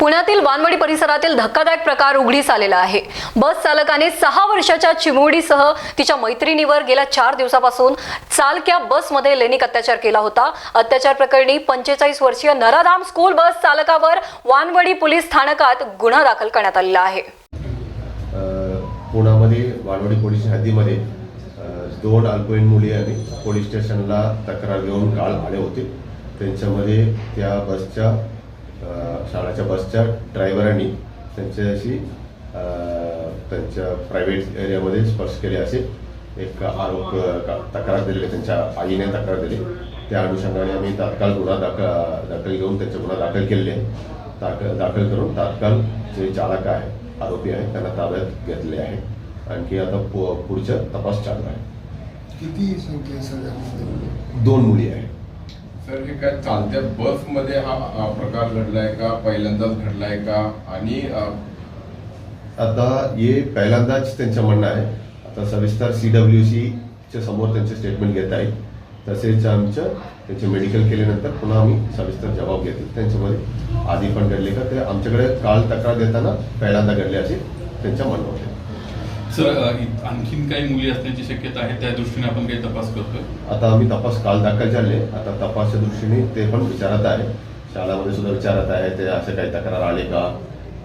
पुण्यातील वानवडी परिसरातील धक्कादायक प्रकार उघडीस आलेला आहे. बस चालकाने सहा वर्षाच्या चिमुडीसह तिच्या मैत्रिणीवर गेल्या चार दिवसापासून चालक्या बसमध्ये लैंगिक अत्याचार केला होता. अत्याचार प्रकरणी पंचेचाळीस वर्षीय नराधाम स्कूल बस चालकावर वानवडी पोलीस स्थानकात गुन्हा दाखल करण्यात आलेला आहे. पुण्यामध्ये वानवडी पोलीस हद्दीमध्ये दोन अल्पवयीन मुली आणि पोलीस स्टेशनला तक्रार घेऊन काळ आले होते. त्यांच्यामध्ये त्या बसच्या शाळेच्या बसच्या ड्रायव्हरांनी त्यांच्याशी त्यांच्या प्रायव्हेट एरियामध्ये स्पर्श केले असे. एक आरोप तक्रार दिलेली त्यांच्या आईने तक्रार दिली. त्या अनुषंगाने आम्ही तात्काळ गुन्हा दाखल दाखल घेऊन त्यांचे गुन्हा दाखल केलेले आहे. दाखल दाखल करून तात्काळ जे चालक आहे आरोपी आहे त्यांना ताब्यात घेतले आहे. आणखी आता पु- पुढचा तपास चालू आहे. किती संख्या दोन मुली आहेत. सर हे काय चालत्या बसमध्ये हा हा प्रकार घडलाय का? पहिल्यांदाच घडलाय का? आणि आता हे पहिल्यांदाच त्यांचं म्हणणं आहे. आता सविस्तर सी डब्ल्यू सीच्या समोर त्यांचे स्टेटमेंट घेत आहे तसेच आमचं त्यांचे मेडिकल केल्यानंतर पुन्हा आम्ही सविस्तर जबाब घेतो. त्यांच्यामध्ये आधी पण घडले का? ते आमच्याकडे काल तक्रार देताना पहिल्यांदा घडले असे त्यांच्या म्हणणं होते सर आणखीन काही मुली असण्याची शक्यता आहे त्या दृष्टीने आपण काही तपास करतोय? आता आम्ही तपास काल दाखल झाले. आता तपासच्या दृष्टीने ते पण विचारत आहे. शाळामध्ये सुद्धा विचारत आहे ते असे काही तक्रार आले का?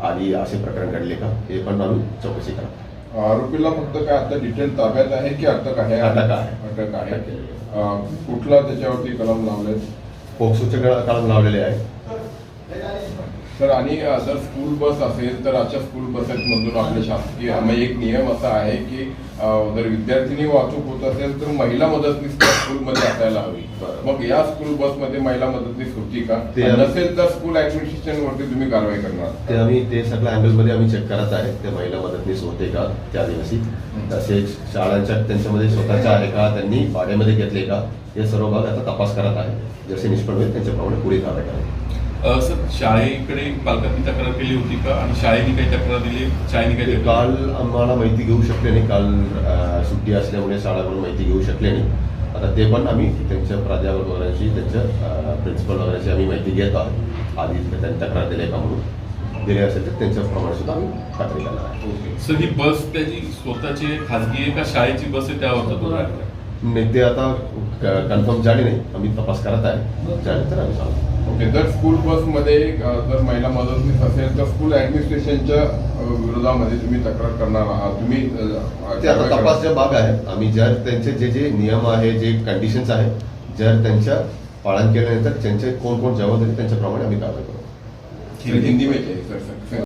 आधी असे प्रकरण घडले का? हे पण आम्ही चौकशी करत आरोपीला फक्त काय आता डिटेल ताब्यात आहे की अटक आहे? अटक आहे. अटक आहे? कुठला त्याच्यावरती कलम लावले पोक्सोचे कलम लावलेले आहे. सर आणि जर स्कूल बस असेल तर अशा स्कूल बसेसमधून आपले शासकीय म्हणजे एक नियम असा आहे की जर विद्यार्थिनी वाहतूक होत असेल तर महिला मदतनीस त्या स्कूलमध्ये असायला हवी. मग या स्कूल बसमध्ये महिला मदतनीस होती का? ते- नसेल तर स्कूल ऍडमिनिस्ट्रेशन वरती तुम्ही कारवाई करणार. ते आम्ही ते सगळ्या अँगलमध्ये आम्ही चेक करत आहे ते महिला मदतनीस होते का त्या दिवशी? तसेच शाळांच्या त्यांच्यामध्ये स्वतःच्या आहे का? त्यांनी भाड्यामध्ये घेतले का? हे सर्व भाग आता तपास करत आहे. जसे निष्पन्न होईल त्यांच्याप्रमाणे पुढे कारवाई करावी सर शाळेकडे पालकांनी तक्रार केली होती का? आणि शाळेने काही तक्रार दिली? शाळेने काही काल आम्हाला माहिती घेऊ शकले नाही. काल सुट्टी असल्यामुळे शाळाकडून माहिती घेऊ शकले नाही. आता ते पण आम्ही त्यांच्या प्राध्यापक वगैरेची त्यांच्या प्रिन्सिपल वगैरेची आम्ही माहिती घेत आहोत. आधी त्यांनी तक्रार दिली का म्हणून? दिले असेल तर त्यांच्याप्रमाणे सुद्धा आम्ही खात्री करणार आहे सर ही बस त्याची स्वतःची खाजगी आहे का? शाळेची बस आहे त्यावर? नाही ते आता कन्फर्म झाले नाही. आम्ही तपास करत आहे. झाले तर आम्ही सांगू. ओके जर स्कूल बसमध्ये जर महिला मदतनीस असेल तर स्कूल ऍडमिनिस्ट्रेशनच्या विरोधामध्ये तुम्ही तक्रार करणार आहात. तुम्ही ते आता तपासचे भाग आहे आम्ही जर त्यांचे जे जे नियम आहे जे कंडिशन्स आहे जर त्यांच्या पालन केल्यानंतर त्यांचे कोण कोण जबाबदारी त्यांच्याप्रमाणे आम्ही कारवाई करू. हिंदी में चाहिए सर सर.